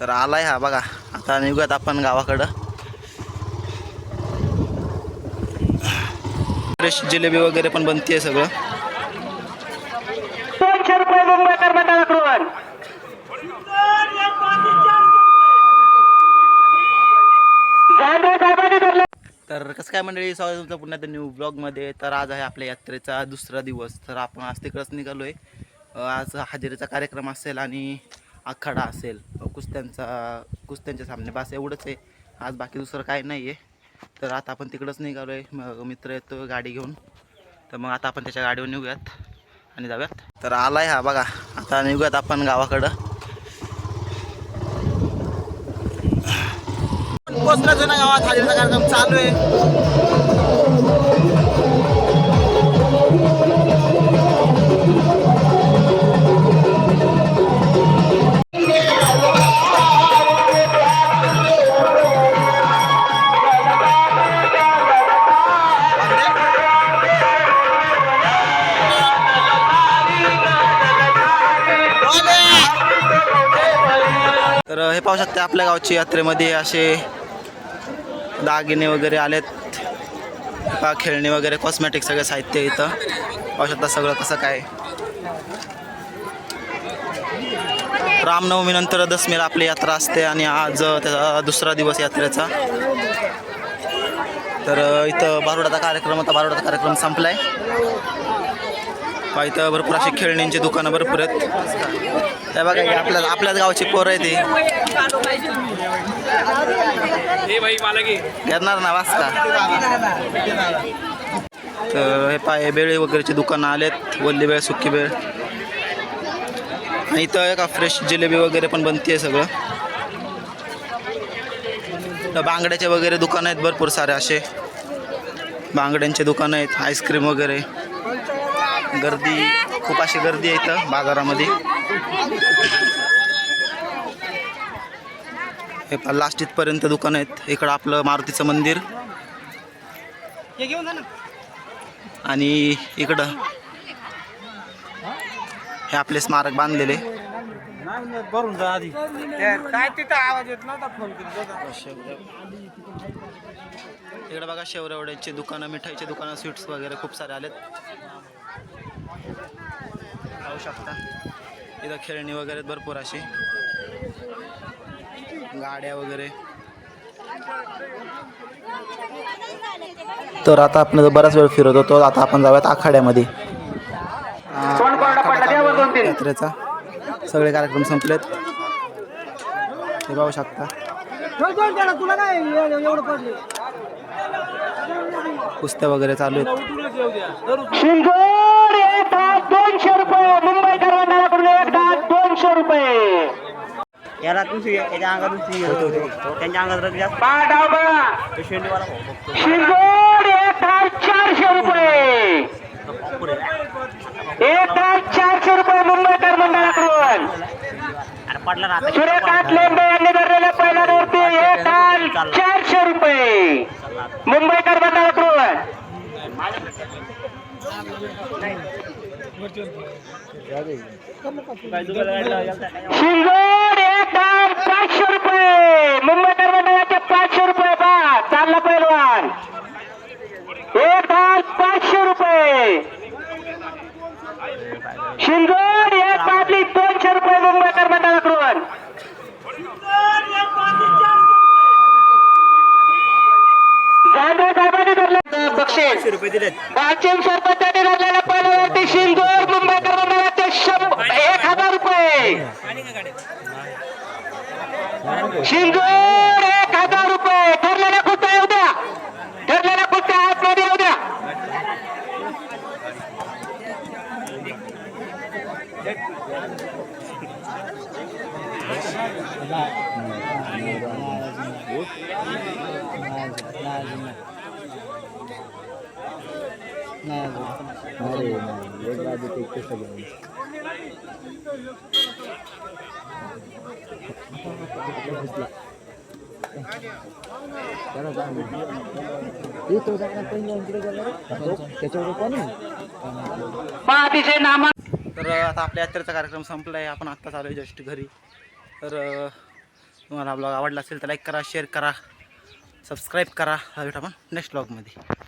तर आलाय हा बघा. आता निघूयात आपण गावाकडं. फ्रेश जिलेबी वगैरे पण बनते सगळं. तर कसं काय मंडळी स्वागत तुमचं पुन्हा त्या न्यू ब्लॉगमध्ये तर आज आहे आपल्या यात्रेचा दुसरा दिवस. तर आपण आज तिकडंच निघालो आहे आज हजेरीचा कार्यक्रम असेल आणि आखाडा असेल कुस्त्यांचा कुस्त्यांचे सामने बस एवढंच आहे. आज बाकी दुसरं काही नाही आहे तर आता आपण तिकडंच निघालो आहे मग मित्र येतो गाडी घेऊन. तर मग आता आपण त्याच्या गाडीवर निघूयात आणि जाऊयात. तर आलाय हा बघा. आता निघूयात आपण गावाकडं. पोचला जुना गावात हजेरीचा कार्यक्रम चालू आहे. हे पाहू शकता आपल्या गावच्या यात्रेमध्ये असे दागिने वगैरे आलेत. पहा खेळणी वगैरे कॉस्मॅटिक सगळं साहित्य इथं. पाहू शकता सगळं कसं काय. रामनवमीनंतर दसमीला आपली यात्रा असते आणि आज त्याचा दुसरा दिवस यात्रेचा. तर इथं बारुडाचा कार्यक्रम होता बारोडाचा कार्यक्रम संपलाय. पहा इथं भरपूर अशी खेळण्यांची दुकानं भरपूर आहेत. हे बघा हे आपल्या आपल्याच गावची पोरं आहे ते घेणार ना वास का तर हे पाय बेळे वगैरेची दुकानं आलेत. वल्ली बेळ सुक्की बेळ. आणि इथं का फ्रेश जिलेबी वगैरे पण बनते सगळं. तर बांगड्याचे वगैरे दुकानं आहेत भरपूर सारे असे. बांगड्यांचे दुकानं आहेत आईस्क्रीम वगैरे. गर्दी खूप अशी गर्दी आहे इथं बाजारामध्ये. हे पहा लास्ट इथपर्यंत दुकान आहेत. इकडं आपलं मारुतीचं मंदिर. आणि इकडं हे आपले स्मारक बांधलेले. भरून जा आधी काय तिथं आवाज येत नव्हता फोन इकडे बघा शेवरवड्याची दुकानं मिठाईचे दुकानं स्वीट्स वगैरे खूप सारे आलेत. पाहू शकता इथं खेळणी वगैरे भरपूर अशी गाड्या वगैरे तर आता आपण बराच वेळ फिरत होतो आता आपण जाऊयात आखाड्यामध्ये यात्रेचा सगळे कार्यक्रम संपलेत हे पाहू शकता कुस्त्या वगैरे चालू आहेत. शिंगोड एक तास दोनशे रुपये. मुंबईकर मंडळाकडून एक तास दोनशे रुपये. याला तुमची याच्या अंगात तुमची त्यांच्या अंगात रग जास्त पहा डाव बघा. तो शेंडीवाला शिंगोड एक चारशे रुपये. एक तास चारशे रुपये मुंबईकर मंडळाकडून. सूर्यकांत लेंबे यांनी धरलेल्या पहिल्या मूर्ती एक तास चारशे रुपये. मुंबईकर तास पाचशे रुपये. मुंबई मंडळाचे पाचशे रुपये बा चालला पैलवान. एक तास पाचशे रुपये. शिंगोड एक तासली दोनशे रुपये मुंबई मंडळाकडून बक्षीस पैलवानची शिंगोड मुंबईकर मंडळाचे शंभर एक हजार रुपये. शिंगोड एक हजार रुपये. ठरलेल्या कुस्त्या येऊ द्या. कुस्त्या आतमध्ये येऊ द्या. अतिशय नामा तर आता आपल्या यात्रेचा कार्यक्रम संपला आहे आपण आत्ता चालू आहे जस्ट घरी. तर तुम्हाला ब्लॉग आवडला असेल तर लाईक करा शेअर करा सबस्क्राईब करा. भेट आपण नेक्स्ट ब्लॉगमध्ये